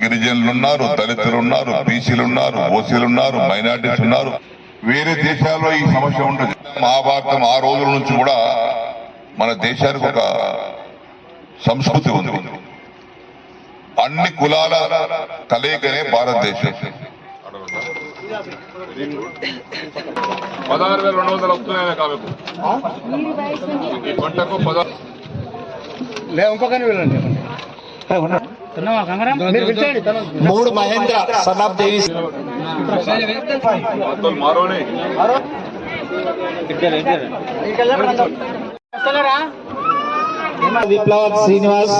గిరిజనులు ఉన్నారు బీసీలున్నారు ఉన్నారు ఉన్నారు ఓసీలు ఉన్నారు మైనార్టీస్ ఉన్నారు. వేరే దేశాల్లో ఈ సమస్య ఉండదు మహాభారతం ఆ రోజుల నుంచి కూడా మన దేశానికి ఒక సంస్కృతి ఉంది. అన్ని కులాల కలయికనే భారతదేశం. పదహారు వేల రెండు వందలు వస్తున్నాయి కామెకు. ఈ పంటకు పదహారు వెళ్ళండి. మూడు మహేంద్ర సన్ ఆఫ్ దేవి. విప్లవ శ్రీనివాస్.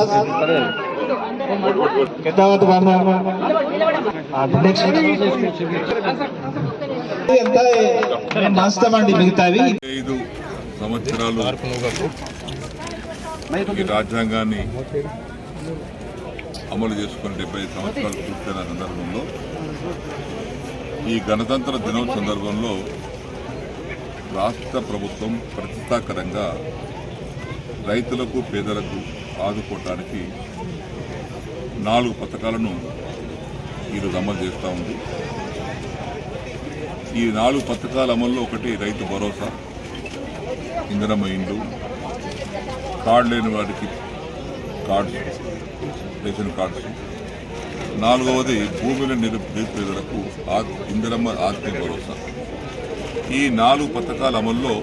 ఎంత మస్తమండి మిగతావి. ఐదు సంవత్సరాలు ఈ రాజ్యాంగాన్ని అమలు చేసుకుని డెబ్బై సంవత్సరాలు పూర్తయిన సందర్భంలో ఈ గణతంత్ర దినోత్సవ సందర్భంలో రాష్ట్ర ప్రభుత్వం ప్రతిష్టాకరంగా రైతులకు పేదలకు ఆదుకోవటానికి నాలుగు పథకాలను ఈరోజు అమలు చేస్తూ ఉంది. ఈ నాలుగు పథకాల అమల్లో ఒకటి రైతు భరోసా ఇంధనమ ఇండ్లు కార్డు లేని వాడికి కార్డ్స్ రేషన్ కార్డ్స్ నాలుగవది భూమిని నిరుపేదలకు ఆ- ఇందిరమ్మ ఆర్థిక భరోసా. ఈ నాలుగు పథకాల అమల్లో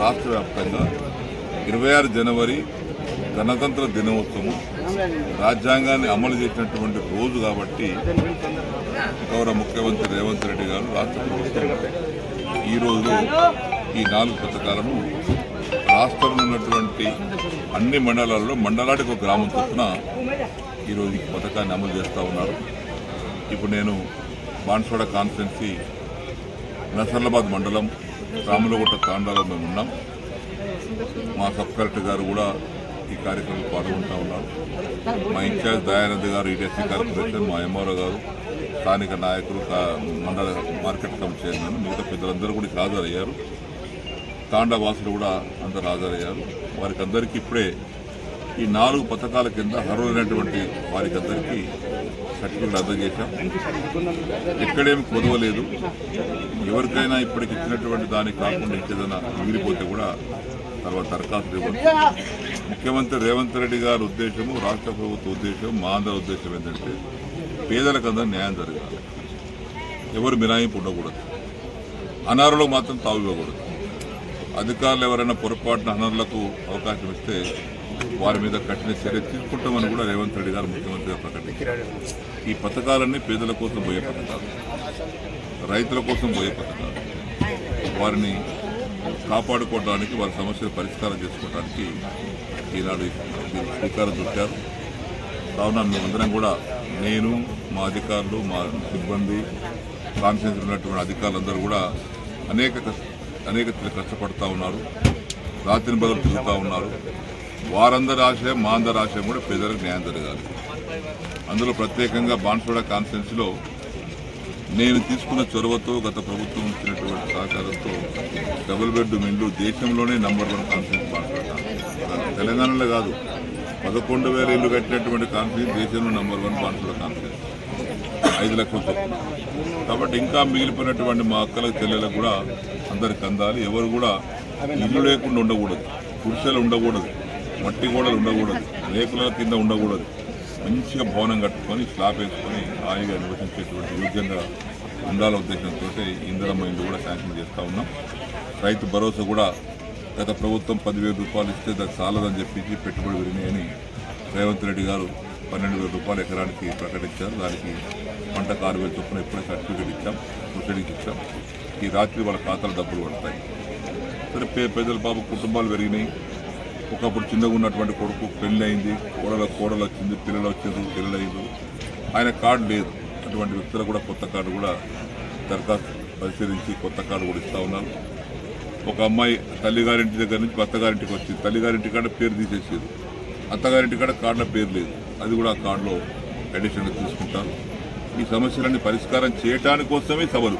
రాష్ట్ర వ్యాప్తంగా ఇరవై ఆరు జనవరి గణతంత్ర దినోత్సవం రాజ్యాంగాన్ని అమలు చేసినటువంటి రోజు కాబట్టి గౌరవ ముఖ్యమంత్రి రేవంత్ రెడ్డి గారు రాష్ట్ర ప్రభుత్వం ఈ రోజు ఈ నాలుగు పథకాలను రాష్ట్రంలో ఉన్నటువంటి అన్ని మండలాల్లో మండలానికి ఒక గ్రామం చొప్పున ఈరోజు ఈ పథకాన్ని అమలు చేస్తూ ఉన్నారు. ఇప్పుడు నేను బాన్సోడ కాన్స్టిట్యున్సీ నసర్లాబాద్ మండలం రాములగుట్ట తాండాలో మేము ఉన్నాం. మా సబ్ కలెక్టర్ గారు కూడా ఈ కార్యక్రమంలో పాల్గొంటూ ఉన్నారు. మా ఇన్ఛార్జ్ దయానంద్ గారు ఈటీఎస్సీ కార్పొరేషన్ మా ఎంఆర్ఓ గారు స్థానిక నాయకులు మండల మార్కెట్ కమిటీ చైర్మన్ మిగతా పెద్దలందరూ కూడా ఇక్కడ హాజరయ్యారు. తాండా వాసులు కూడా అందరు హాజరయ్యారు వారికి అందరికీ ఇప్పుడే ఈ నాలుగు పథకాల కింద అర్హులైనటువంటి వారికి అందరికీ సర్టిఫికెట్లు అందజేశాం ఎక్కడేమి కొదవలేదు. ఎవరికైనా ఇప్పటికి ఇచ్చినటువంటి దానికి కాకుండా ఇంకేదైనా మిగిలిపోతే కూడా తర్వాత దరఖాస్తు ఇవ్వండి ముఖ్యమంత్రి రేవంత్ రెడ్డి గారి ఉద్దేశము రాష్ట్ర ప్రభుత్వ ఉద్దేశం మా అందరి ఉద్దేశం ఏంటంటే పేదలకు అందరూ న్యాయం జరగాలి. ఎవరు మినాయింపు ఉండకూడదు. అనర్హులకు మాత్రం తావు ఇవ్వకూడదు. అధికారులు ఎవరైనా పొరపాటున అనర్లకు అవకాశం ఇస్తే వారి మీద కఠిన చర్య తీసుకుంటామని కూడా రేవంత్ రెడ్డి గారు ముఖ్యమంత్రిగా ప్రకటించారు. ఈ పథకాలన్నీ పేదల కోసం పోయే పథకాలు. రైతుల కోసం పోయే పథకాలు. వారిని కాపాడుకోవడానికి వారి సమస్యలు పరిష్కారం చేసుకోవడానికి ఈనాడు దీనికి శ్రీకారం చుట్టారు. కావున మేమందరం కూడా నేను మా అధికారులు మా సిబ్బంది కాన్ఫరెన్స్ ఉన్నటువంటి అధికారులందరూ కూడా అనేక కష్ట- అనేక కష్టపడుతూ ఉన్నారు రాత్రి బదులు తిరుగుతూ ఉన్నారు. వారందరి ఆశయం మా అందరి ఆశయం కూడా పేదలకు న్యాయం జరగాలి. అందులో ప్రత్యేకంగా బాన్స్వాడ కాన్ఫరెన్స్లో నేను తీసుకున్న చొరవతో గత ప్రభుత్వం ఇచ్చినటువంటి సహకారంతో డబుల్ బెడ్రూమ్ ఇండ్లు దేశంలోనే నంబర్ వన్ కాన్ఫరెన్స్ బాన్స్వాడ తెలంగాణలో కాదు పదకొండు వేల ఇల్లు కట్టినటువంటి కాన్ఫరెన్స్ దేశంలో నంబర్ వన్ బాన్స్వాడ కాన్ఫరెన్స్ ఐదు లక్షల కాబట్టి ఇంకా మిగిలిపోయినటువంటి మా అక్కలకు చెల్లెలకు కూడా అందరికి అందాలి. ఎవరు కూడా ఇల్లు లేకుండా ఉండకూడదు. గుడిసెలు ఉండకూడదు. మట్టి గోడలు ఉండకూడదు. రేకుల కింద ఉండకూడదు. మంచిగా భవనం కట్టుకొని స్లాబ్ వేసుకొని హాయిగా నివసించేటువంటి యోగ్యంగా ఉండాల ఉద్దేశంతో ఇందిరమ్మ ఇల్లు కూడా శాంక్షన్ చేస్తూ ఉన్నాం. రైతు భరోసా కూడా గత ప్రభుత్వం పదివేల రూపాయలు ఇస్తే దానికి చాలదని చెప్పి పెట్టుబడి విరినాయని రేవంత్ రెడ్డి గారు పన్నెండు వేల రూపాయలు ఎకరానికి ప్రకటించారు దానికి పంట కారు వేలు చొప్పున ఇప్పుడే సర్టిఫికేట్ ఇచ్చాం ప్రొసీడింగ్ ఇచ్చాం. ఈ రాత్రి వాళ్ళ ఖాతాలో డబ్బులు పడతాయి. సరే పే పేదల బాబు కుటుంబాలు పెరిగినాయి. ఒకప్పుడు చిన్నగా ఉన్నటువంటి కొడుకు పెళ్ళి అయింది కోడల కోడలు వచ్చింది పిల్లలు వచ్చారు పిల్లలు అయింది. ఆయన కార్డు లేదు. అటువంటి వ్యక్తులకు కూడా కొత్త కార్డు కూడా దరఖాస్తు పరిశీలించి కొత్త కార్డు కూడా ఇస్తూ ఉన్నారు ఒక అమ్మాయి తల్లిగారింటి దగ్గర నుంచి అత్తగారింటికి వచ్చింది. తల్లిగారింటి కాడ పేరు తీసేసారు అత్తగారింటి కాడ కార్డులో పేరు లేదు. అది కూడా కార్డులో అడిషన్గా తీసుకుంటారు. ఈ సమస్యలన్నీ పరిష్కారం చేయటాని కోసమే సభలు.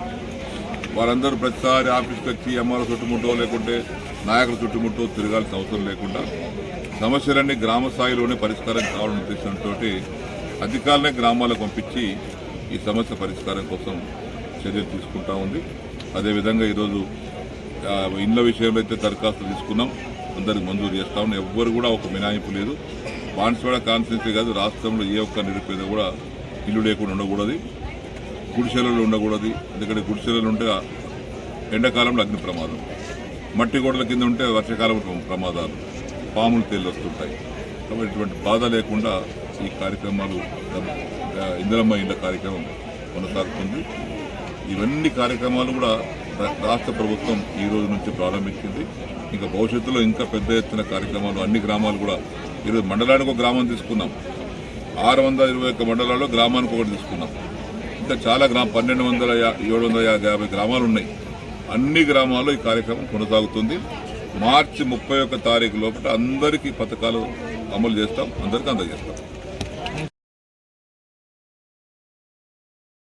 వారందరూ ప్రతిసారి ఆఫీస్కి వచ్చి ఎంఆర్ఓ చుట్టుముట్టో లేకుంటే నాయకుల చుట్టుముట్టో తిరగాల్సిన అవసరం లేకుండా సమస్యలన్నీ గ్రామ స్థాయిలోనే పరిష్కారం కావాలని ఉద్దేశంతో అధికారులనే గ్రామాలకు పంపించి ఈ సమస్య పరిష్కారం కోసం చర్యలు తీసుకుంటా ఉంది. అదేవిధంగా ఈరోజు ఆ, ఇండ్ల విషయంలో అయితే దరఖాస్తులు తీసుకున్నాం. అందరికి మంజూరు చేస్తా ఉన్నాం. ఎవ్వరు కూడా ఒక మినాయింపు లేదు. బాన్స్వాడ కాన్స్టిట్యూన్సీ కాదు రాష్ట్రంలో ఏ ఒక్క నిరుపేద కూడా ఇల్లు లేకుండా ఉండకూడదు గుడిసెలలో ఉండకూడదు. ఎందుకంటే గుడిసెలలో ఉంటే ఎండాకాలంలో అగ్ని ప్రమాదం. మట్టి గోడల కింద ఉంటే వర్షాకాలం ప్రమాదాలు. పాములు తేలి వస్తుంటాయి. కాబట్టి ఇటువంటి బాధ లేకుండా ఈ కార్యక్రమాలు ఇందిరమ్మ ఇండ్ల కార్యక్రమం కొనసాగుతుంది. ఇవన్నీ కార్యక్రమాలు కూడా రాష్ట్ర ప్రభుత్వం ఈ రోజు నుంచి ప్రారంభించింది. ఇంకా భవిష్యత్తులో ఇంకా పెద్ద ఎత్తున కార్యక్రమాలు అన్ని గ్రామాలు కూడా ఈరోజు మండలానికి ఒక గ్రామం తీసుకున్నాం. ఆరు వందల ఇరవై ఒక్క మండలాల్లో గ్రామానికి ఒకటి తీసుకున్నాం. ఇంకా చాలా గ్రామ పన్నెండు వందల ఏడు వందల యాభై గ్రామాలు ఉన్నాయి. అన్ని గ్రామాల్లో ఈ కార్యక్రమం కొనసాగుతుంది. మార్చి ముప్పై ఒక్క తారీఖు లోపల అందరికీ పథకాలు అమలు చేస్తాం అందరికీ అందజేస్తాం.